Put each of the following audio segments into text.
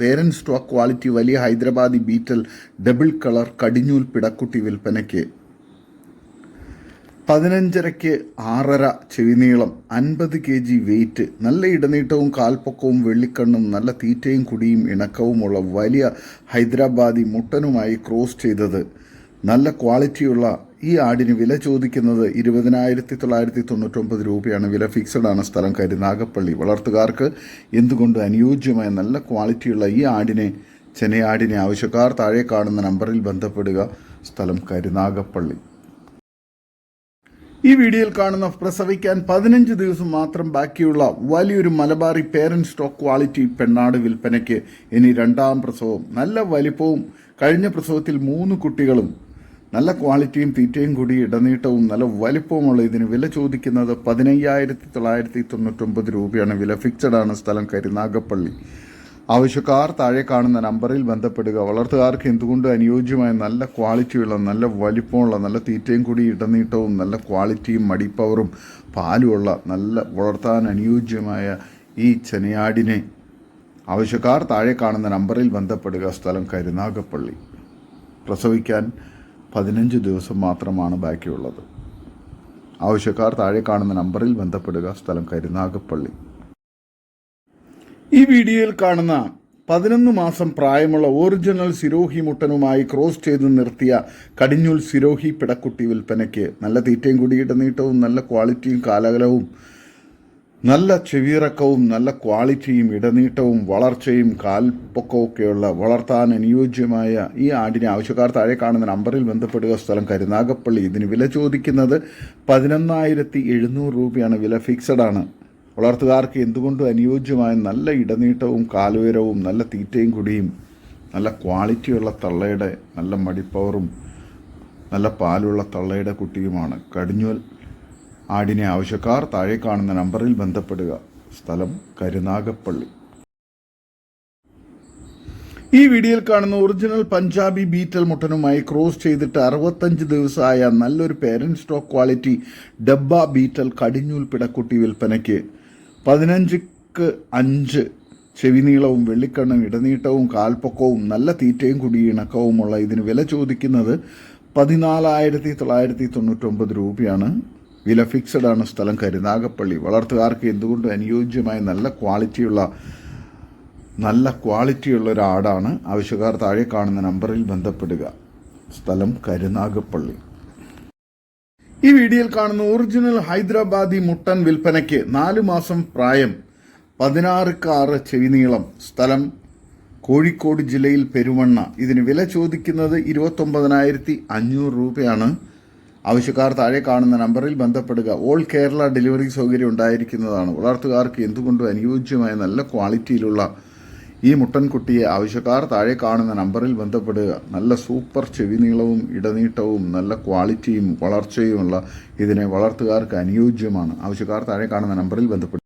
Parent stock quality വലിയ Hyderabadi Beetal double colour കടിഞ്ഞൂൽ പിടക്കുട്ടി വിൽപ്പനയ്ക്ക്. പതിനഞ്ചരയ്ക്ക് ആറര ചെവിനീളം അൻപത് കെ ജി വെയിറ്റ് നല്ല ഇടനീട്ടവും കാൽപ്പൊക്കവും വെള്ളിക്കണ്ണും നല്ല തീറ്റയും കുടിയും ഇണക്കവുമുള്ള വലിയ ഹൈദരാബാദി മുട്ടനുമായി ക്രോസ് ചെയ്തത്. നല്ല ക്വാളിറ്റിയുള്ള ഈ ആടിന് വില ചോദിക്കുന്നത് ഇരുപതിനായിരത്തി തൊള്ളായിരത്തി തൊണ്ണൂറ്റൊമ്പത് രൂപയാണ്. വില ഫിക്സഡ് ആണ് സ്ഥലം കരുനാഗപ്പള്ളി വളർത്തുകാർക്ക് എന്തുകൊണ്ട് അനുയോജ്യമായ നല്ല ക്വാളിറ്റിയുള്ള ഈ ആടിനെ ചെനയാടിനെ ആവശ്യക്കാർ താഴെ കാണുന്ന നമ്പറിൽ ബന്ധപ്പെടുക? സ്ഥലം കരുനാഗപ്പള്ളി ഈ വീഡിയോയിൽ കാണുന്ന പ്രസവിക്കാൻ പതിനഞ്ച് ദിവസം മാത്രം ബാക്കിയുള്ള വലിയൊരു മലബാറി പേരന്റ് സ്റ്റോക്ക് ക്വാളിറ്റി പെണ്ണാട് വിൽപ്പനയ്ക്ക് ഇനി രണ്ടാം പ്രസവം. നല്ല വലിപ്പവും കഴിഞ്ഞ പ്രസവത്തിൽ മൂന്ന് കുട്ടികളും നല്ല ക്വാളിറ്റിയും തീറ്റയും കൂടി ഇടനീട്ടവും നല്ല വലിപ്പവുമുള്ള ഇതിന് വില ചോദിക്കുന്നത് പതിനയ്യായിരത്തി തൊള്ളായിരത്തി തൊണ്ണൂറ്റൊമ്പത് രൂപയാണ്. വില ഫിക്സഡ് ആണ് സ്ഥലം കരുനാഗപ്പള്ളി ആവശ്യക്കാർ താഴെ കാണുന്ന നമ്പറിൽ ബന്ധപ്പെടുക. വളർത്തുകാർക്ക് എന്തുകൊണ്ട് അനുയോജ്യമായ നല്ല ക്വാളിറ്റിയുള്ള നല്ല വലിപ്പമുള്ള നല്ല തീറ്റയും കൂടി ഇടനീട്ടവും നല്ല ക്വാളിറ്റിയും മടിപ്പവറും പാലുമുള്ള നല്ല വളർത്താൻ അനുയോജ്യമായ ഈ ചെനയാടിനെ ആവശ്യക്കാർ താഴെ കാണുന്ന നമ്പറിൽ ബന്ധപ്പെടുക. സ്ഥലം കരുനാഗപ്പള്ളി പ്രസവിക്കാൻ പതിനഞ്ച് ദിവസം മാത്രമാണ് ബാക്കിയുള്ളത്. ആവശ്യക്കാർ താഴെ കാണുന്ന നമ്പറിൽ ബന്ധപ്പെടുക. സ്ഥലം കരുനാഗപ്പള്ളി. ഈ വീഡിയോയിൽ കാണുന്ന പതിനൊന്ന് മാസം പ്രായമുള്ള ഒറിജിനൽ സിരോഹി മുട്ടനുമായി ക്രോസ് ചെയ്ത് നിർത്തിയ കടിഞ്ഞൂൽ സിരോഹി പിടക്കുട്ടി വിൽപ്പനയ്ക്ക് നല്ല തീറ്റയും കുടിയിട്ട നീട്ടവും നല്ല ക്വാളിറ്റിയും കാലകലവും നല്ല ചെവിയിറക്കവും നല്ല ക്വാളിറ്റിയും ഇടനീട്ടവും വളർച്ചയും കാൽപ്പൊക്കമൊക്കെയുള്ള വളർത്താൻ അനുയോജ്യമായ ഈ ആടിനെ ആവശ്യക്കാർ താഴെ കാണുന്ന നമ്പറിൽ ബന്ധപ്പെടുക സ്ഥലം കരുനാഗപ്പള്ളി. ഇതിന് വില ചോദിക്കുന്നത് പതിനൊന്നായിരത്തി എഴുന്നൂറ് രൂപയാണ്. വില ഫിക്സഡ് ആണ്. വളർത്തുകാർക്ക് എന്തുകൊണ്ടും അനുയോജ്യമായ നല്ല ഇടനീട്ടവും കാലുയരവും നല്ല തീറ്റയും കുടിയും നല്ല ക്വാളിറ്റിയുള്ള തള്ളയുടെ നല്ല മടിപ്പവറും നല്ല പാലുള്ള തള്ളയുടെ കുട്ടിയുമാണ് കടിഞ്ഞൂൽ ആടിനെ ആവശ്യക്കാർ താഴെ കാണുന്ന നമ്പറിൽ ബന്ധപ്പെടുക. സ്ഥലം കരുനാഗപ്പള്ളി. ഈ വീഡിയോയിൽ കാണുന്ന ഒറിജിനൽ പഞ്ചാബി ബീറ്റൽ മുട്ടനുമായി ക്രോസ് ചെയ്തിട്ട് അറുപത്തഞ്ച് ദിവസമായ നല്ലൊരു പേരന്റ് സ്റ്റോക്ക് ക്വാളിറ്റി ഡബ്ബ ബീറ്റൽ കടിഞ്ഞൂൽ പിടക്കുട്ടി വിൽപ്പനയ്ക്ക്. പതിനഞ്ചിക്ക് അഞ്ച്. ചെവിനീളവും വെള്ളിക്കണ്ണും ഇടനീട്ടവും കാൽപ്പൊക്കവും നല്ല തീറ്റയും കുടി ഇണക്കവുമുള്ള ഇതിന് വില ചോദിക്കുന്നത് പതിനാലായിരത്തി തൊള്ളായിരത്തി തൊണ്ണൂറ്റൊമ്പത് രൂപയാണ്. വില ഫിക്സഡ് ആണ് സ്ഥലം കരുനാഗപ്പള്ളി വളർത്തുകാർക്ക് എന്തുകൊണ്ടും അനുയോജ്യമായ നല്ല ക്വാളിറ്റിയുള്ള നല്ല ക്വാളിറ്റിയുള്ള ഒരു ആടാണ് ആവശ്യക്കാർ താഴെ കാണുന്ന നമ്പറിൽ ബന്ധപ്പെടുക. സ്ഥലം കരുനാഗപ്പള്ളി ഈ വീഡിയോയിൽ കാണുന്ന ഒറിജിനൽ ഹൈദരാബാദി മുട്ടൻ വിൽപ്പനയ്ക്ക് നാല് മാസം പ്രായം പതിനാറ് കാറ് ചെവി ചെവിനീളം സ്ഥലം കോഴിക്കോട് ജില്ലയിൽ പെരുമണ്ണ ഇതിന് വില ചോദിക്കുന്നത് ഇരുപത്തൊമ്പതിനായിരത്തി അഞ്ഞൂറ് രൂപയാണ്. ആവശ്യക്കാർ താഴെ കാണുന്ന നമ്പറിൽ ബന്ധപ്പെടുക. ഓൾ കേരള ഡെലിവറി സൗകര്യം ഉണ്ടായിരിക്കുന്നതാണ്. വളർത്തുകാർക്ക് എന്തുകൊണ്ടും അനുയോജ്യമായ നല്ല ക്വാളിറ്റിയിലുള്ള ഈ മുട്ടൻകുട്ടിയെ ആവശ്യക്കാർ താഴെ കാണുന്ന നമ്പറിൽ ബന്ധപ്പെടുക. നല്ല സൂപ്പർ ചെവി നീളവും ഇടനീട്ടവും നല്ല ക്വാളിറ്റിയും വളർച്ചയുമുള്ള ഇതിനെ വളർത്തുകാർക്ക് അനുയോജ്യമാണ്. ആവശ്യക്കാർ താഴെ കാണുന്ന നമ്പറിൽ ബന്ധപ്പെടുക.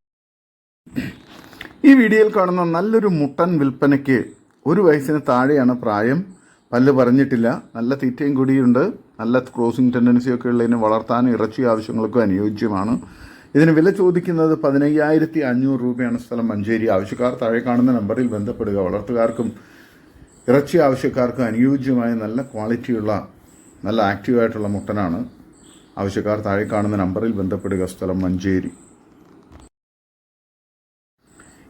ഈ വീഡിയോയിൽ കാണുന്ന നല്ലൊരു മുട്ടൻ വിൽപ്പനയ്ക്ക് ഒരു വയസ്സിന് താഴെയാണ് പ്രായം. പല്ല് പറഞ്ഞിട്ടില്ല. നല്ല തീറ്റയും കൂടിയുണ്ട്. നല്ല ക്രോസിംഗ് ടെൻഡൻസിയൊക്കെ ഉള്ളതിന് വളർത്താനും ഇറച്ചി ആവശ്യങ്ങൾക്കും അനുയോജ്യമാണ്. ഇതിന് വില ചോദിക്കുന്നത് പതിനയ്യായിരത്തി അഞ്ഞൂറ് രൂപയാണ് സ്ഥലം മഞ്ചേരി. ആവശ്യക്കാർ താഴെ കാണുന്ന നമ്പറിൽ ബന്ധപ്പെടുക. വളർത്തുകാർക്കും ഇറച്ചി ആവശ്യക്കാർക്കും അനുയോജ്യമായ നല്ല ക്വാളിറ്റിയുള്ള നല്ല ആക്റ്റീവായിട്ടുള്ള മുട്ടനാണ്. ആവശ്യക്കാർ താഴെ കാണുന്ന നമ്പറിൽ ബന്ധപ്പെടുക. സ്ഥലം മഞ്ചേരി.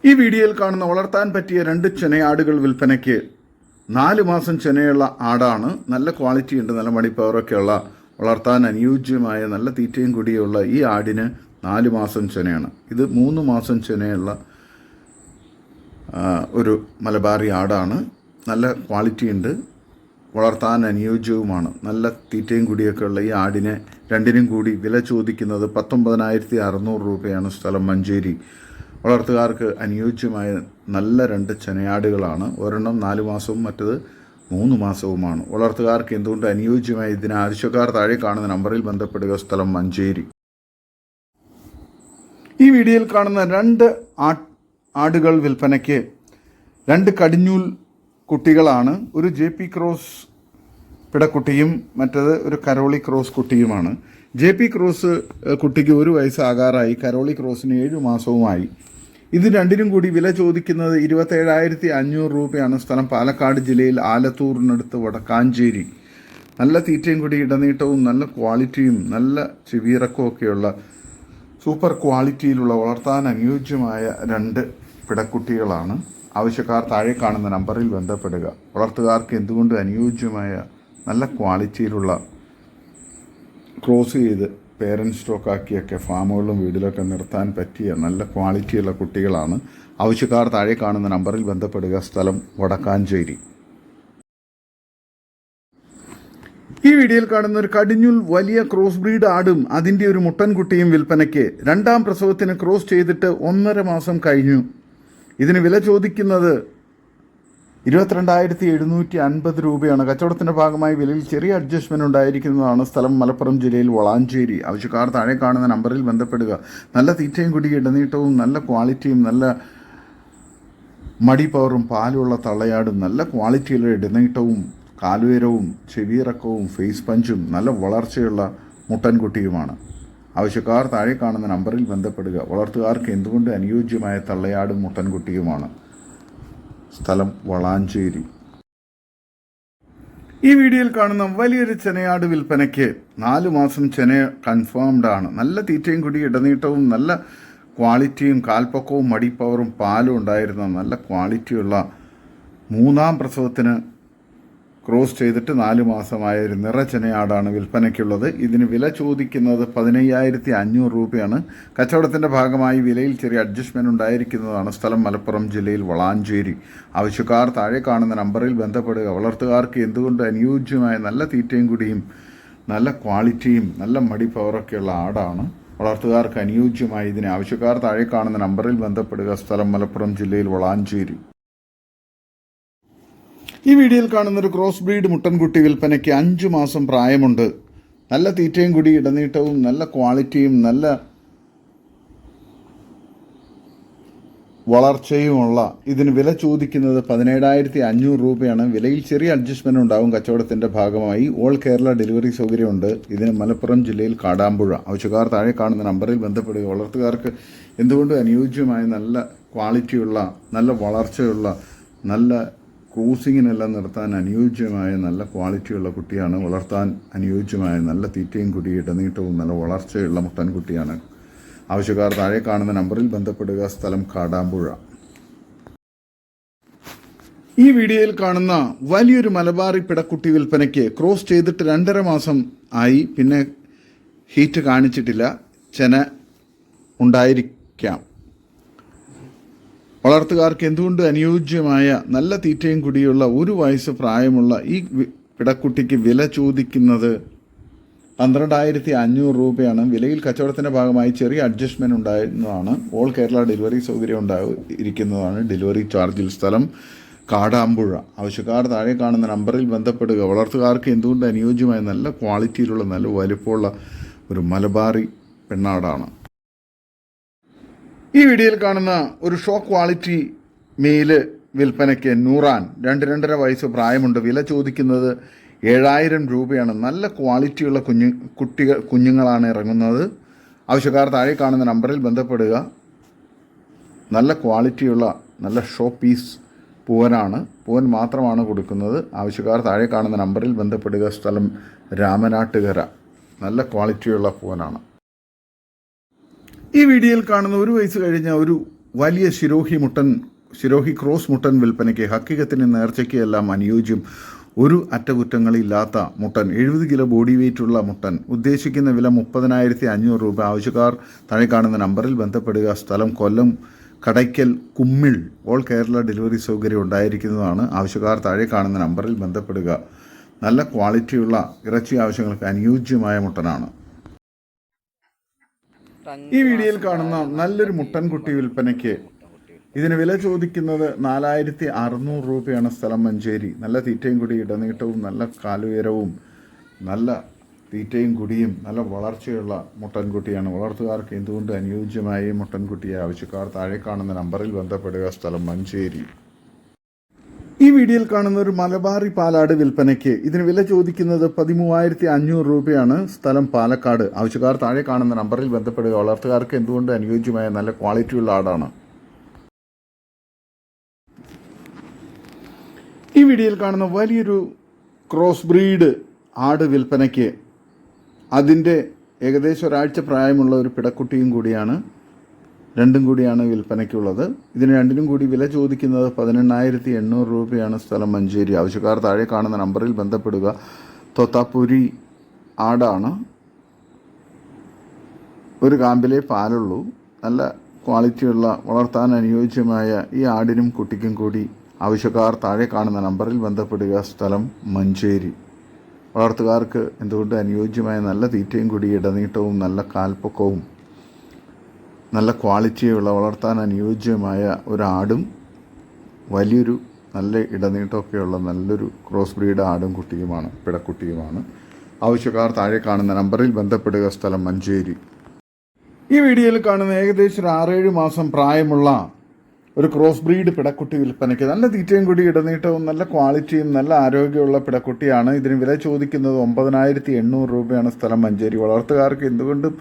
ഈ വീഡിയോയിൽ കാണുന്ന വളർത്താൻ പറ്റിയ രണ്ട് ചെനയാടുകൾ വിൽപ്പനയ്ക്ക് നാല് മാസം ചെനയുള്ള ആടാണ്. നല്ല ക്വാളിറ്റി ഉണ്ട്. നല്ല മണിപ്പവറൊക്കെയുള്ള വളർത്താൻ അനുയോജ്യമായ നല്ല തീറ്റയും കൂടിയുള്ള ഈ ആടിന് നാല് മാസം ചെനയാണ് ഇത് മൂന്ന് മാസം ചെനയുള്ള ഒരു മലബാറി ആടാണ്. നല്ല ക്വാളിറ്റി ഉണ്ട്. വളർത്താൻ അനുയോജ്യവുമാണ്. നല്ല തീറ്റയും കൂടിയൊക്കെ ഉള്ള ഈ ആടിനെ രണ്ടിനും കൂടി വില ചോദിക്കുന്നത് പത്തൊമ്പതിനായിരത്തി അറുന്നൂറ് രൂപയാണ് സ്ഥലം മഞ്ചേരി. വളർത്തുകാർക്ക് അനുയോജ്യമായ നല്ല രണ്ട് ചെനയാടുകളാണ്. ഒരെണ്ണം നാല് മാസവും മറ്റത് മൂന്ന് മാസവുമാണ്. വളർത്തുകാർക്ക് എന്തുകൊണ്ട് അനുയോജ്യമായി ഇതിന് ആവശ്യക്കാർ താഴെ കാണുന്ന നമ്പറിൽ ബന്ധപ്പെടുക? സ്ഥലം മഞ്ചേരി. ഈ വീഡിയോയിൽ കാണുന്ന രണ്ട് ആടുകൾ വിൽപ്പനയ്ക്ക് രണ്ട് കടിഞ്ഞൂൽ കുട്ടികളാണ്. ഒരു ജെ പി ക്രോസ് പിടക്കുട്ടിയും മറ്റത് ഒരു കരോളി ക്രോസ് കുട്ടിയുമാണ്. ജെ പി ക്രോസ് കുട്ടിക്ക് ഒരു വയസ്സാകാറായി. കരോളി ക്രോസിന് ഏഴു മാസവുമായി. ഇത് രണ്ടിനും കൂടി വില ചോദിക്കുന്നത് ഇരുപത്തേഴായിരത്തി അഞ്ഞൂറ് രൂപയാണ് സ്ഥലം. പാലക്കാട് ജില്ലയിൽ ആലത്തൂറിനടുത്ത് വടക്കാഞ്ചേരി. നല്ല തീറ്റയും കൂടി ഇടനീട്ടവും നല്ല ക്വാളിറ്റിയും നല്ല ചെവിയിറക്കവും ഒക്കെയുള്ള സൂപ്പർ ക്വാളിറ്റിയിലുള്ള വളർത്താൻ അനുയോജ്യമായ രണ്ട് പിടക്കുട്ടികളാണ്. ആവശ്യക്കാർ താഴെ കാണുന്ന നമ്പറിൽ ബന്ധപ്പെടുക. വളർത്തുകാർക്ക് എന്തുകൊണ്ട് അനുയോജ്യമായ നല്ല ക്വാളിറ്റിയിലുള്ള ക്രോസ് ചെയ്ത് പേരന്റ് സ്റ്റോക്കാക്കിയൊക്കെ ഫാമുകളിലും വീടിലൊക്കെ നിർത്താൻ പറ്റിയ നല്ല ക്വാളിറ്റിയുള്ള കുട്ടികളാണ്. ആവശ്യക്കാർ താഴെ കാണുന്ന നമ്പറിൽ ബന്ധപ്പെടുക. സ്ഥലം വടക്കാഞ്ചേരി. ഈ വീഡിയോയിൽ കാണുന്ന ഒരു കടിഞ്ഞുൽ വലിയ ക്രോസ് ബ്രീഡ് ആടും അതിന്റെ ഒരു മുട്ടൻകുട്ടിയും വിൽപ്പനയ്ക്ക് രണ്ടാം പ്രസവത്തിന് ക്രോസ് ചെയ്തിട്ട് ഒന്നര മാസം കഴിഞ്ഞു. ഇതിന് വില ചോദിക്കുന്നത് ഇരുപത്തിരണ്ടായിരത്തി എഴുന്നൂറ്റി അൻപത് രൂപയാണ് കച്ചവടത്തിന്റെ ഭാഗമായി വിലയിൽ ചെറിയ അഡ്ജസ്റ്റ്മെന്റ് ഉണ്ടായിരിക്കുന്നതാണ് സ്ഥലം മലപ്പുറം ജില്ലയിൽ വളാഞ്ചേരി. ആവശ്യക്കാർ താഴെ കാണുന്ന നമ്പറിൽ ബന്ധപ്പെടുക. നല്ല തീറ്റയും കുടി ഇടനീട്ടവും നല്ല ക്വാളിറ്റിയും നല്ല മടി പവറും പാലുള്ള തള്ളയാടും നല്ല ക്വാളിറ്റിയുള്ള ഇടനീട്ടവും കാലുയരവും ചെവിയിറക്കവും ഫേസ് പഞ്ചും നല്ല വളർച്ചയുള്ള മുട്ടൻകുട്ടിയുമാണ്. ആവശ്യക്കാർ താഴെ കാണുന്ന നമ്പറിൽ ബന്ധപ്പെടുക. വളർത്തുകാർക്ക് എന്തുകൊണ്ട് അനുയോജ്യമായ തള്ളയാടും മുട്ടൻകുട്ടിയുമാണ്? സ്ഥലം വളാഞ്ചേരി. ഈ വീഡിയോയിൽ കാണുന്ന വലിയൊരു ചെനയാട് വിൽപ്പനയ്ക്ക് നാലു മാസം ചെന കൺഫേംഡ് ആണ്. നല്ല തീറ്റയും കുടി ഇടനീട്ടവും നല്ല ക്വാളിറ്റിയും കാൽപ്പക്കവും മടിപ്പവറും പാലും ഉണ്ടായിരുന്ന നല്ല ക്വാളിറ്റിയുള്ള മൂന്നാം പ്രസവത്തിന് ക്രോസ് ചെയ്തിട്ട് നാല് മാസമായ ഒരു നിറച്ചെനയാടാണ് വിൽപ്പനയ്ക്കുള്ളത്. ഇതിന് വില ചോദിക്കുന്നത് പതിനയ്യായിരത്തി അഞ്ഞൂറ് രൂപയാണ്. കച്ചവടത്തിന്റെ ഭാഗമായി വിലയിൽ ചെറിയ അഡ്ജസ്റ്റ്മെന്റ് ഉണ്ടായിരിക്കുന്നതാണ് സ്ഥലം മലപ്പുറം ജില്ലയിൽ വളാഞ്ചേരി. ആവശ്യക്കാർ താഴെ കാണുന്ന നമ്പറിൽ ബന്ധപ്പെടുക. വളർത്തുകാർക്ക് എന്തുകൊണ്ട് അനുയോജ്യമായ നല്ല തീറ്റയും കൂടിയും നല്ല ക്വാളിറ്റിയും നല്ല മടി പവറൊക്കെയുള്ള ആടാണ് വളർത്തുകാർക്ക് അനുയോജ്യമായി ഇതിന്. ആവശ്യക്കാർ താഴെ കാണുന്ന നമ്പറിൽ ബന്ധപ്പെടുക. സ്ഥലം മലപ്പുറം ജില്ലയിൽ വളാഞ്ചേരി. ഈ വീഡിയോയിൽ കാണുന്ന ഒരു ക്രോസ് ബ്രീഡ് മുട്ടൻകുട്ടി വിൽപ്പനയ്ക്ക് അഞ്ചു മാസം പ്രായമുണ്ട്. നല്ല തീറ്റയും കൂടി ഇടനീട്ടവും നല്ല ക്വാളിറ്റിയും നല്ല വളർച്ചയുമുള്ള ഇതിന് വില ചോദിക്കുന്നത് പതിനേഴായിരത്തി അഞ്ഞൂറ് രൂപയാണ്. വിലയിൽ ചെറിയ അഡ്ജസ്റ്റ്മെന്റ് ഉണ്ടാവും. കച്ചവടത്തിന്റെ ഭാഗമായി ഓൾ കേരള ഡെലിവറി സൗകര്യമുണ്ട്. ഇതിന് മലപ്പുറം ജില്ലയിൽ കാടാമ്പുഴ. ആവശ്യക്കാർ താഴെ കാണുന്ന നമ്പറിൽ ബന്ധപ്പെടുക വളർത്തുകാർക്ക് എന്തുകൊണ്ടും അനുയോജ്യമായ നല്ല ക്വാളിറ്റിയുള്ള നല്ല വളർച്ചയുള്ള നല്ല ക്രൂസിങ്ങിനെല്ലാം നിർത്താൻ അനുയോജ്യമായ നല്ല ക്വാളിറ്റിയുള്ള കുട്ടിയാണ് വളർത്താൻ അനുയോജ്യമായ നല്ല തീറ്റയും കുടി ഇടനീട്ടവും നല്ല വളർച്ചയുള്ള മുട്ടൻ കുട്ടിയാണ് ആവശ്യക്കാർ താഴെ കാണുന്ന നമ്പറിൽ ബന്ധപ്പെടുക. സ്ഥലം കാടാമ്പുഴ. ഈ വീഡിയോയിൽ കാണുന്ന വലിയൊരു മലബാറി പിടക്കുട്ടി വിൽപ്പനയ്ക്ക് ക്രോസ് ചെയ്തിട്ട് രണ്ടര മാസം ആയി. പിന്നെ ഹീറ്റ് കാണിച്ചിട്ടില്ല. ചെന ഉണ്ടായിരിക്കാം. വളർത്തുകാർക്ക് എന്തുകൊണ്ട് അനുയോജ്യമായ നല്ല തീറ്റയും കുടിയുള്ള ഒരു വയസ്സ് പ്രായമുള്ള ഈ പിടക്കുട്ടിക്ക് വില ചോദിക്കുന്നത് പന്ത്രണ്ടായിരത്തി അഞ്ഞൂറ് രൂപയാണ്. വിലയിൽ കച്ചവടത്തിന്റെ ഭാഗമായി ചെറിയ അഡ്ജസ്റ്റ്മെന്റ് ഉണ്ടായിരുന്നതാണ്. ഓൾ കേരള ഡെലിവറി സൗകര്യം ഉണ്ടാകും ഇരിക്കുന്നതാണ് ഡെലിവറി ചാർജിൽ സ്ഥലം. കാടാമ്പുഴ. ആവശ്യക്കാർ താഴെ കാണുന്ന നമ്പറിൽ ബന്ധപ്പെടുക. വളർത്തുകാർക്ക് എന്തുകൊണ്ട് അനുയോജ്യമായ നല്ല ക്വാളിറ്റിയിലുള്ള നല്ല വലുപ്പമുള്ള ഒരു മലബാറി പെണ്ണാടാണ്. ഈ വീഡിയോയിൽ കാണുന്ന ഒരു ഷോ ക്വാളിറ്റി മെയിൽ വിൽപ്പനയ്ക്ക് നൂറാൻ രണ്ട് രണ്ടര വയസ്സ് പ്രായമുണ്ട്. വില ചോദിക്കുന്നത് ഏഴായിരം രൂപയാണ്. നല്ല ക്വാളിറ്റിയുള്ള കുഞ്ഞു കുട്ടികൾ കുഞ്ഞുങ്ങളാണ് ഇറങ്ങുന്നത്. ആവശ്യക്കാർ താഴെ കാണുന്ന നമ്പറിൽ ബന്ധപ്പെടുക. നല്ല ക്വാളിറ്റിയുള്ള നല്ല ഷോ പീസ് പൂവനാണ്. പൂവൻ മാത്രമാണ് കൊടുക്കുന്നത്. ആവശ്യക്കാർ താഴെ കാണുന്ന നമ്പറിൽ ബന്ധപ്പെടുക. സ്ഥലം രാമനാട്ടുകര. നല്ല ക്വാളിറ്റിയുള്ള പൂവനാണ്. ഈ വീഡിയോയിൽ കാണുന്ന ഒരു വയസ്സ് കഴിഞ്ഞ ഒരു വലിയ ശിരോഹി മുട്ടൻ ശിരോഹി ക്രോസ് മുട്ടൻ വിൽപ്പനയ്ക്ക് ഹക്കികത്തിന് നേർച്ചയ്ക്ക് എല്ലാം അനുയോജ്യം ഒരു അറ്റകുറ്റങ്ങളില്ലാത്ത മുട്ടൻ എഴുപത് കിലോ ബോഡി വെയിറ്റുള്ള മുട്ടൻ ഉദ്ദേശിക്കുന്ന വില മുപ്പതിനായിരത്തി അഞ്ഞൂറ് രൂപ. ആവശ്യക്കാർ താഴെ കാണുന്ന നമ്പറിൽ ബന്ധപ്പെടുക. സ്ഥലം കൊല്ലം കടയ്ക്കൽ കുമ്മിൾ ഓൾ കേരള ഡെലിവറി സൗകര്യം ഉണ്ടായിരിക്കുന്നതാണ്. ആവശ്യക്കാർ താഴെ കാണുന്ന നമ്പറിൽ ബന്ധപ്പെടുക. നല്ല ക്വാളിറ്റിയുള്ള ഇറച്ചി ആവശ്യങ്ങൾക്ക് അനുയോജ്യമായ മുട്ടനാണ്. ഈ വീഡിയോയിൽ കാണുന്ന നല്ലൊരു മുട്ടൻകുട്ടി വിൽപ്പനയ്ക്ക് ഇതിന് വില ചോദിക്കുന്നത് നാലായിരത്തി അറുന്നൂറ് രൂപയാണ് സ്ഥലം മഞ്ചേരി. നല്ല തീറ്റയും കൂടി ഇടനീട്ടവും നല്ല കാലുയരവും നല്ല തീറ്റയും കുടിയും നല്ല വളർച്ചയുള്ള മുട്ടൻകുട്ടിയാണ് വളർത്തുകാർക്ക് എന്തുകൊണ്ട് അനുയോജ്യമായ മുട്ടൻകുട്ടിയെ ആവശ്യക്കാർ താഴെ കാണുന്ന നമ്പറിൽ ബന്ധപ്പെടുക. സ്ഥലം മഞ്ചേരി. ഈ വീഡിയോയിൽ കാണുന്ന ഒരു മലബാറി പാലാട് വിൽപ്പനയ്ക്ക് ഇതിന് വില ചോദിക്കുന്നത് പതിമൂവായിരത്തി അഞ്ഞൂറ് രൂപയാണ്. സ്ഥലം പാലക്കാട്. ആവശ്യക്കാർ താഴെ കാണുന്ന നമ്പറിൽ ബന്ധപ്പെടുക. വളർത്തുകാർക്ക് എന്തുകൊണ്ട് അനുയോജ്യമായ നല്ല ക്വാളിറ്റിയുള്ള ആടാണ്? ഈ വീഡിയോയിൽ കാണുന്ന വലിയൊരു ക്രോസ് ബ്രീഡ് ആട് വിൽപ്പനയ്ക്ക് അതിന്റെ ഏകദേശം ഒരാഴ്ച പ്രായമുള്ള ഒരു പിടക്കുട്ടിയും കൂടിയാണ്. രണ്ടും കൂടിയാണ് വിൽപ്പനയ്ക്കുള്ളത്. ഇതിന് രണ്ടിനും കൂടി വില ചോദിക്കുന്നത് പതിനെണ്ണായിരത്തി എണ്ണൂറ് രൂപയാണ് സ്ഥലം മഞ്ചേരി. ആവശ്യക്കാർ താഴെ കാണുന്ന നമ്പറിൽ ബന്ധപ്പെടുക. തൊത്താപ്പുരി ആടാണ്. ഒരു കാമ്പിലെ പാലുള്ളൂ. നല്ല ക്വാളിറ്റിയുള്ള വളർത്താൻ അനുയോജ്യമായ ഈ ആടിനും കുട്ടിക്കും കൂടി ആവശ്യക്കാർ താഴെ കാണുന്ന നമ്പറിൽ ബന്ധപ്പെടുക. സ്ഥലം മഞ്ചേരി. വളർത്തുകാർക്ക് എന്തുകൊണ്ട് അനുയോജ്യമായ നല്ല തീറ്റയും കൂടി ഇടനീട്ടവും നല്ല കാൽപ്പൊക്കവും നല്ല ക്വാളിറ്റിയുള്ള വളർത്താൻ അനുയോജ്യമായ ഒരാടും വലിയൊരു നല്ല ഇടനീട്ടമൊക്കെയുള്ള നല്ലൊരു ക്രോസ് ബ്രീഡ് ആടും കുട്ടിയുമാണ് പിടക്കുട്ടിയുമാണ്. ആവശ്യക്കാർ താഴെ കാണുന്ന നമ്പറിൽ ബന്ധപ്പെടുക. സ്ഥലം മഞ്ചേരി. ഈ വീഡിയോയിൽ കാണുന്ന ഏകദേശം ഒരു ആറേഴ് മാസം പ്രായമുള്ള ഒരു ക്രോസ് ബ്രീഡ് പിടക്കുട്ടി വിൽപ്പനയ്ക്ക് നല്ല തീറ്റയും കൂടി ഇടനീട്ടവും നല്ല ക്വാളിറ്റിയും നല്ല ആരോഗ്യമുള്ള പിടക്കുട്ടിയാണ്. ഇതിന് വില ചോദിക്കുന്നത് ഒമ്പതിനായിരത്തി എണ്ണൂറ് രൂപയാണ് സ്ഥലം മഞ്ചേരി. വളർത്തുകാർക്ക് എന്തുകൊണ്ടും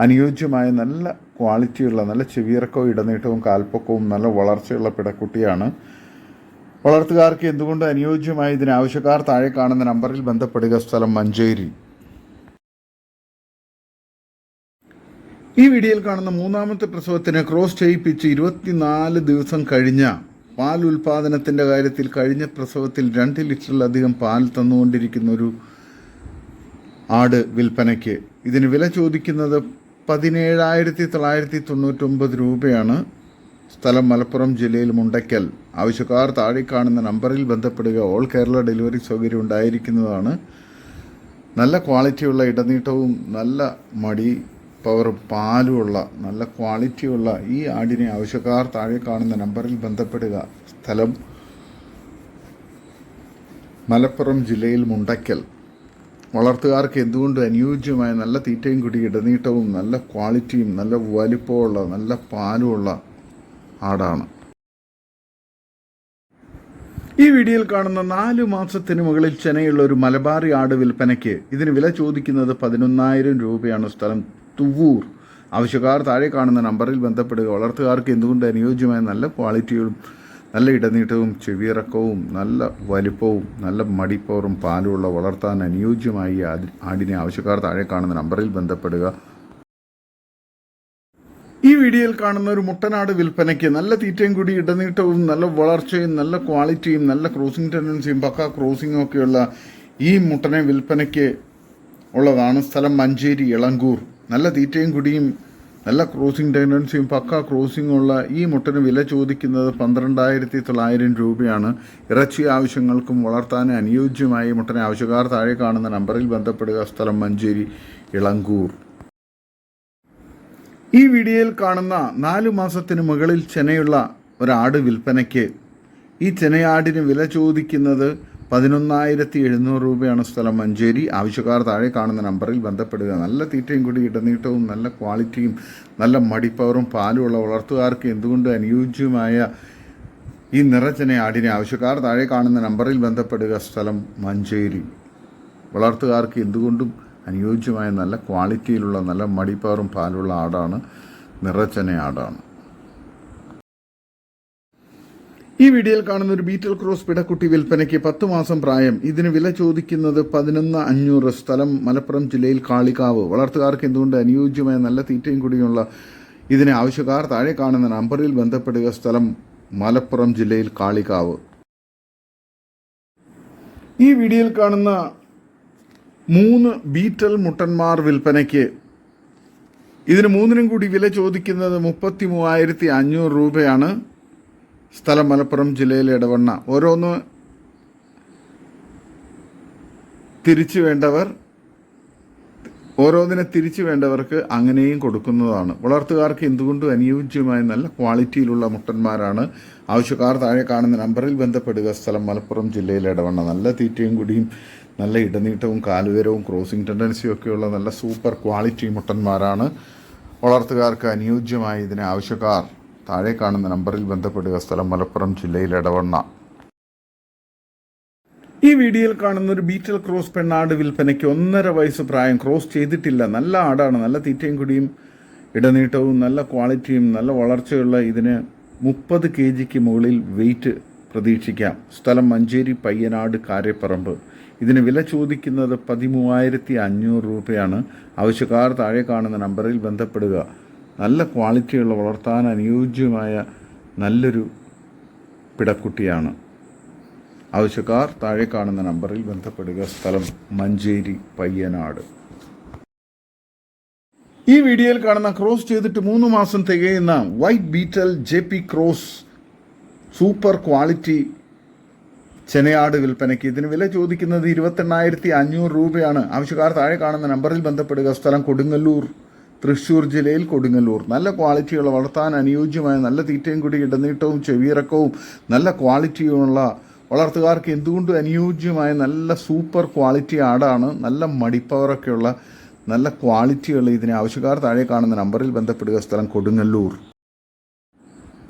അനുയോജ്യമായ നല്ല ക്വാളിറ്റിയുള്ള നല്ല ചെവിയിറക്കവും ഇടനീട്ടവും കാൽപ്പൊക്കവും നല്ല വളർച്ചയുള്ള പിടക്കുട്ടിയാണ്. വളർത്തുകാർക്ക് എന്തുകൊണ്ട് അനുയോജ്യമായ ഇതിന് ആവശ്യക്കാർ താഴെ കാണുന്ന നമ്പറിൽ ബന്ധപ്പെടുക സ്ഥലം മഞ്ചേരി. ഈ വീഡിയോയിൽ കാണുന്ന മൂന്നാമത്തെ പ്രസവത്തിന് ക്രോസ് ചെയ്യിപ്പിച്ച് ഇരുപത്തിനാല് ദിവസം കഴിഞ്ഞ പാൽ ഉൽപാദനത്തിന്റെ കാര്യത്തിൽ കഴിഞ്ഞ പ്രസവത്തിൽ രണ്ട് ലിറ്ററിലധികം പാൽ തന്നുകൊണ്ടിരിക്കുന്ന ഒരു ആട് വിൽപ്പനയ്ക്ക്. ഇതിന് വില ചോദിക്കുന്നത് പതിനേഴായിരത്തി തൊള്ളായിരത്തി തൊണ്ണൂറ്റൊമ്പത് രൂപയാണ്. സ്ഥലം മലപ്പുറം ജില്ലയിൽ മുണ്ടയ്ക്കൽ. ആവശ്യക്കാർ താഴെ കാണുന്ന നമ്പറിൽ ബന്ധപ്പെടുക. ഓൾ കേരള ഡെലിവറി സൗകര്യം ഉണ്ടായിരിക്കുന്നതാണ്. നല്ല ക്വാളിറ്റിയുള്ള ഇടനീട്ടവും നല്ല മടി പവറും പാലുമുള്ള നല്ല ക്വാളിറ്റിയുള്ള ഈ ആടിനെ ആവശ്യക്കാർ താഴെ കാണുന്ന നമ്പറിൽ ബന്ധപ്പെടുക. സ്ഥലം മലപ്പുറം ജില്ലയിൽ മുണ്ടയ്ക്കൽ വളർത്തുകാർക്ക് എന്തുകൊണ്ട് അനുയോജ്യമായ നല്ല തീറ്റയും കുടി ഇടനീട്ടവും നല്ല ക്വാളിറ്റിയും നല്ല വലിപ്പമുള്ള നല്ല പാലുമുള്ള ആടാണ്. ഈ വീഡിയോയിൽ കാണുന്ന നാല് മാസത്തിന് മുകളിൽ ചെനയുള്ള ഒരു മലബാറി ആട് വിൽപ്പനയ്ക്ക് ഇതിന് വില ചോദിക്കുന്നത് പതിനൊന്നായിരം രൂപയാണ് സ്ഥലം. തുവൂർ ആവശ്യക്കാർ താഴെ കാണുന്ന നമ്പറിൽ ബന്ധപ്പെടുക. വളർത്തുകാർക്ക് എന്തുകൊണ്ട് അനുയോജ്യമായ നല്ല ക്വാളിറ്റിയും നല്ല ഇടനീട്ടവും ചെവിയിറക്കവും നല്ല വലിപ്പവും നല്ല മടിപ്പവറും പാലുമുള്ള വളർത്താൻ അനുയോജ്യമായി ആടിനെ ആവശ്യക്കാർ താഴെ കാണുന്ന നമ്പറിൽ ബന്ധപ്പെടുക. ഈ വീഡിയോയിൽ കാണുന്ന ഒരു മുട്ടനാട് വിൽപ്പനയ്ക്ക് നല്ല തീറ്റയും കൂടി ഇടനീട്ടവും നല്ല വളർച്ചയും നല്ല ക്വാളിറ്റിയും നല്ല ക്രോസിംഗ് ടെൻഡൻസിയും പക്ക ക്രോസിംഗും ഒക്കെയുള്ള ഈ മുട്ടനെ വിൽപ്പനയ്ക്ക് ഉള്ളതാണ് സ്ഥലം മഞ്ചേരി ഇളങ്കൂർ. നല്ല തീറ്റയും കുടിയും നല്ല ക്രോസിംഗ് ടെൻഡൻസിയും പക്ക ക്രോസിംഗ് ഉള്ള ഈ മുട്ടന് വില ചോദിക്കുന്നത് പന്ത്രണ്ടായിരത്തി തൊള്ളായിരം രൂപയാണ്. ഇറച്ചി ആവശ്യങ്ങൾക്കും വളർത്താൻ അനുയോജ്യമായി മുട്ടനെ ആവശ്യക്കാർ താഴെ കാണുന്ന നമ്പറിൽ ബന്ധപ്പെടുക. സ്ഥലം മഞ്ചേരി ഇളങ്കൂർ. ഈ വീഡിയോയിൽ കാണുന്ന നാല് മാസത്തിന് മുകളിൽ ചെനയുള്ള ഒരാട് വിൽപ്പനയ്ക്ക്. ഈ ചെനയാടിന് വില ചോദിക്കുന്നത് പതിനൊന്നായിരത്തി എഴുന്നൂറ് രൂപയാണ് സ്ഥലം മഞ്ചേരി. ആവശ്യക്കാർ താഴെ കാണുന്ന നമ്പറിൽ ബന്ധപ്പെടുക. നല്ല തീറ്റയും കൂടി ഇടനീട്ടവും നല്ല ക്വാളിറ്റിയും നല്ല മടിപ്പവറും പാലുമുള്ള വളർത്തുകാർക്ക് എന്തുകൊണ്ട് അനുയോജ്യമായ ഈ നിറച്ചനെ ആടിനെ? ആവശ്യക്കാർ താഴെ കാണുന്ന നമ്പറിൽ ബന്ധപ്പെടുക. സ്ഥലം മഞ്ചേരി. വളർത്തുകാർക്ക് എന്തുകൊണ്ടും അനുയോജ്യമായ നല്ല ക്വാളിറ്റിയിലുള്ള നല്ല മടിപ്പവറും പാലുള്ള ആടാണ് നിറച്ചന ആടാണ്. ഈ വീഡിയോയിൽ കാണുന്ന ഒരു ബീറ്റൽ ക്രോസ് പിടക്കുട്ടി വിൽപ്പനയ്ക്ക് പത്ത് മാസം പ്രായം. ഇതിന് വില ചോദിക്കുന്നത് പതിനൊന്ന് അഞ്ഞൂറ് സ്ഥലം മലപ്പുറം ജില്ലയിൽ കാളികാവ്. വളർത്തുകാർക്ക് എന്തുകൊണ്ട് അനുയോജ്യമായ നല്ല തീറ്റയും കൂടിയുള്ള ഇതിനെ ആവശ്യക്കാർ താഴെ കാണുന്ന നമ്പറിൽ ബന്ധപ്പെടുക സ്ഥലം മലപ്പുറം ജില്ലയിൽ കാളികാവ്. ഈ വീഡിയോയിൽ കാണുന്ന മൂന്ന് ബീറ്റൽ മുട്ടന്മാർ വിൽപ്പനയ്ക്ക് ഇതിന് മൂന്നിനും കൂടി വില ചോദിക്കുന്നത് മുപ്പത്തി മൂവായിരത്തി അഞ്ഞൂറ് രൂപയാണ്. സ്ഥലം മലപ്പുറം ജില്ലയിലെ ഇടവണ്ണ. ഓരോന്ന് തിരിച്ചു വേണ്ടവർ ഓരോന്നിനെ തിരിച്ചു വേണ്ടവർക്ക് അങ്ങനെയും കൊടുക്കുന്നതാണ്. വളർത്തുകാർക്ക് എന്തുകൊണ്ടും അനുയോജ്യമായ നല്ല ക്വാളിറ്റിയിലുള്ള മുട്ടന്മാരാണ്. ആവശ്യക്കാർ താഴെ കാണുന്ന നമ്പറിൽ ബന്ധപ്പെടുക. സ്ഥലം മലപ്പുറം ജില്ലയിലെ ഇടവണ്ണ. നല്ല തീറ്റയും കുടിയും നല്ല ഇടനീട്ടവും കാലുവരവും ക്രോസിംഗ് ടെൻഡൻസിയും ഒക്കെയുള്ള നല്ല സൂപ്പർ ക്വാളിറ്റി മുട്ടന്മാരാണ്. വളർത്തുകാർക്ക് അനുയോജ്യമായ ഇതിനെ ആവശ്യക്കാർ. താഴെ കാണുന്ന നമ്പറിൽ ബന്ധപ്പെടുക. സ്ഥലം മലപ്പുറം ജില്ലയിൽ ഇടവണ്ണ ഈ വീഡിയോയിൽ കാണുന്ന ഒരു ബീറ്റൽ ക്രോസ് പെണ്ണാട് വിൽപ്പനയ്ക്ക് ഒന്നര വയസ്സ് പ്രായം. ക്രോസ് ചെയ്തിട്ടില്ല. നല്ല ആടാണ്. നല്ല തീറ്റയും കുടിയും ഇടനീട്ടവും നല്ല ക്വാളിറ്റിയും നല്ല വളർച്ചയുള്ള ഇതിന് മുപ്പത് കെ ജിക്ക് മുകളിൽ വെയിറ്റ് പ്രതീക്ഷിക്കാം. സ്ഥലം മഞ്ചേരി പയ്യനാട് കാരേപ്പറമ്പ്. ഇതിന് വില ചോദിക്കുന്നത് പതിമൂവായിരത്തി അഞ്ഞൂറ് രൂപയാണ്. ആവശ്യക്കാർ താഴെ കാണുന്ന നമ്പറിൽ ബന്ധപ്പെടുക. നല്ല ക്വാളിറ്റിയുള്ള വളർത്താൻ അനുയോജ്യമായ നല്ലൊരു പിടക്കുട്ടിയാണ്. ആവശ്യക്കാർ താഴെ കാണുന്ന നമ്പറിൽ ബന്ധപ്പെടുക. സ്ഥലം മഞ്ചേരി പയ്യനാട്. ഈ വീഡിയോയിൽ കാണുന്ന ക്രോസ് ചെയ്തിട്ട് മൂന്ന് മാസം തികയുന്ന white Beetal J P cross super quality ചെനയാട് വിൽപ്പനയ്ക്ക് ഇതിന് വില ചോദിക്കുന്നത് ഇരുപത്തെണ്ണായിരത്തി അഞ്ഞൂറ് രൂപയാണ്. ആവശ്യക്കാർ താഴെ കാണുന്ന നമ്പറിൽ ബന്ധപ്പെടുക. സ്ഥലം കൊടുങ്ങല്ലൂർ. തൃശ്ശൂർ ജില്ലയിൽ കൊടുങ്ങല്ലൂർ. നല്ല ക്വാളിറ്റിയുള്ള വളർത്താൻ അനുയോജ്യമായ നല്ല തീറ്റയും കൂടി ഇടനീട്ടവും ചെവിയിറക്കവും നല്ല ക്വാളിറ്റിയുമുള്ള വളർത്തുകാർക്ക് എന്തുകൊണ്ടും അനുയോജ്യമായ നല്ല സൂപ്പർ ക്വാളിറ്റി ആടാണ് നല്ല മടിപ്പവറൊക്കെയുള്ള നല്ല ക്വാളിറ്റിയുള്ള ഇതിനെ ആവശ്യക്കാർ താഴെ കാണുന്ന നമ്പറിൽ ബന്ധപ്പെടുക. സ്ഥലം കൊടുങ്ങല്ലൂർ.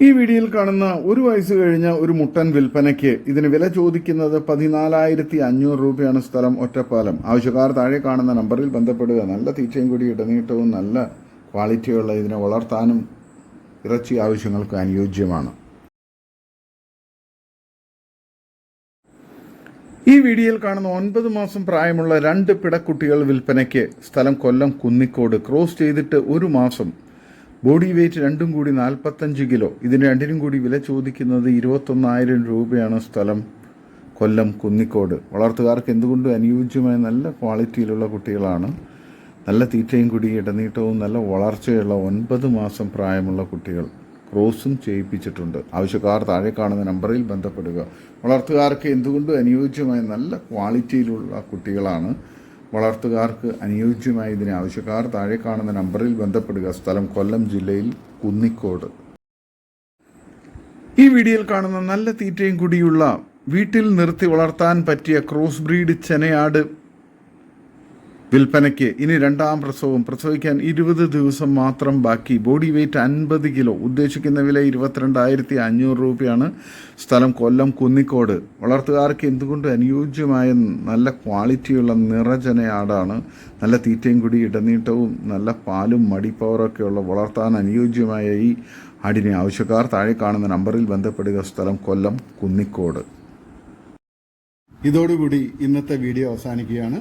ഈ വീഡിയോയിൽ കാണുന്ന ഒരു വയസ്സ് കഴിഞ്ഞ ഒരു മുട്ടൻ വിൽപ്പനയ്ക്ക് ഇതിന് വില ചോദിക്കുന്നത് പതിനാലായിരത്തി അഞ്ഞൂറ് രൂപയാണ് സ്ഥലം ഒറ്റപ്പാലം. ആവശ്യക്കാർ താഴെ കാണുന്ന നമ്പറിൽ ബന്ധപ്പെടുക. നല്ല തീറ്റയും കൂടി ഇടനീട്ടവും നല്ല ക്വാളിറ്റിയുള്ള ഇതിനെ വളർത്താനും ഇറച്ചി ആവശ്യങ്ങൾക്ക് അനുയോജ്യമാണ്. ഈ വീഡിയോയിൽ കാണുന്ന ഒൻപത് മാസം പ്രായമുള്ള രണ്ട് പിടക്കുട്ടികൾ വിൽപ്പനയ്ക്ക് സ്ഥലം കൊല്ലം കുന്നിക്കോട്. ക്രോസ് ചെയ്തിട്ട് ഒരു മാസം ബോഡി വെയ്റ്റ് രണ്ടും കൂടി നാൽപ്പത്തഞ്ച് കിലോ. ഇതിന് രണ്ടിനും കൂടി വില ചോദിക്കുന്നത് ഇരുപത്തൊന്നായിരം രൂപയാണ് സ്ഥലം കൊല്ലം കുന്നിക്കോട്. വളർത്തുകാർക്ക് എന്തുകൊണ്ടും അനുയോജ്യമായ നല്ല ക്വാളിറ്റിയിലുള്ള കുട്ടികളാണ്? നല്ല തീറ്റയും കുടി ഇടനീട്ടവും നല്ല വളർച്ചയുള്ള ഒൻപത് മാസം പ്രായമുള്ള കുട്ടികൾ ക്രോസും ചെയ്യിപ്പിച്ചിട്ടുണ്ട്. ആവശ്യക്കാർ താഴെ കാണുന്ന നമ്പറിൽ ബന്ധപ്പെടുക. വളർത്തുകാർക്ക് എന്തുകൊണ്ടും അനുയോജ്യമായ നല്ല ക്വാളിറ്റിയിലുള്ള കുട്ടികളാണ്? വളർത്തുകാർക്ക് അനുയോജ്യമായ ഇതിന് ആവശ്യക്കാർ താഴെ കാണുന്ന നമ്പറിൽ ബന്ധപ്പെടുക. സ്ഥലം കൊല്ലം ജില്ലയിൽ കുന്നിക്കോട്. ഈ വീഡിയോയിൽ കാണുന്ന നല്ല തീറ്റയും കൂടിയുള്ള വീട്ടിൽ നിർത്തി വളർത്താൻ പറ്റിയ ക്രോസ് ബ്രീഡ് ചെനയാട് വിൽപ്പനയ്ക്ക് ഇനി രണ്ടാം പ്രസവം. പ്രസവിക്കാൻ ഇരുപത് ദിവസം മാത്രം ബാക്കി. ബോഡി വെയ്റ്റ് അൻപത് കിലോ. ഉദ്ദേശിക്കുന്ന വില ഇരുപത്തിരണ്ടായിരത്തി അഞ്ഞൂറ് രൂപയാണ്. സ്ഥലം കൊല്ലം കുന്നിക്കോട്. വളർത്തുകാർക്ക് എന്തുകൊണ്ട് അനുയോജ്യമായ നല്ല ക്വാളിറ്റിയുള്ള നിറജനയാടാണ്? നല്ല തീറ്റയും കൂടി ഇടനീട്ടവും നല്ല പാലും മടിപ്പവറൊക്കെയുള്ള വളർത്താൻ അനുയോജ്യമായ ഈ ആടിനെ ആവശ്യക്കാർ താഴെ കാണുന്ന നമ്പറിൽ ബന്ധപ്പെടുക. സ്ഥലം കൊല്ലം കുന്നിക്കോട്. ഇതോടുകൂടി ഇന്നത്തെ വീഡിയോ അവസാനിക്കുകയാണ്.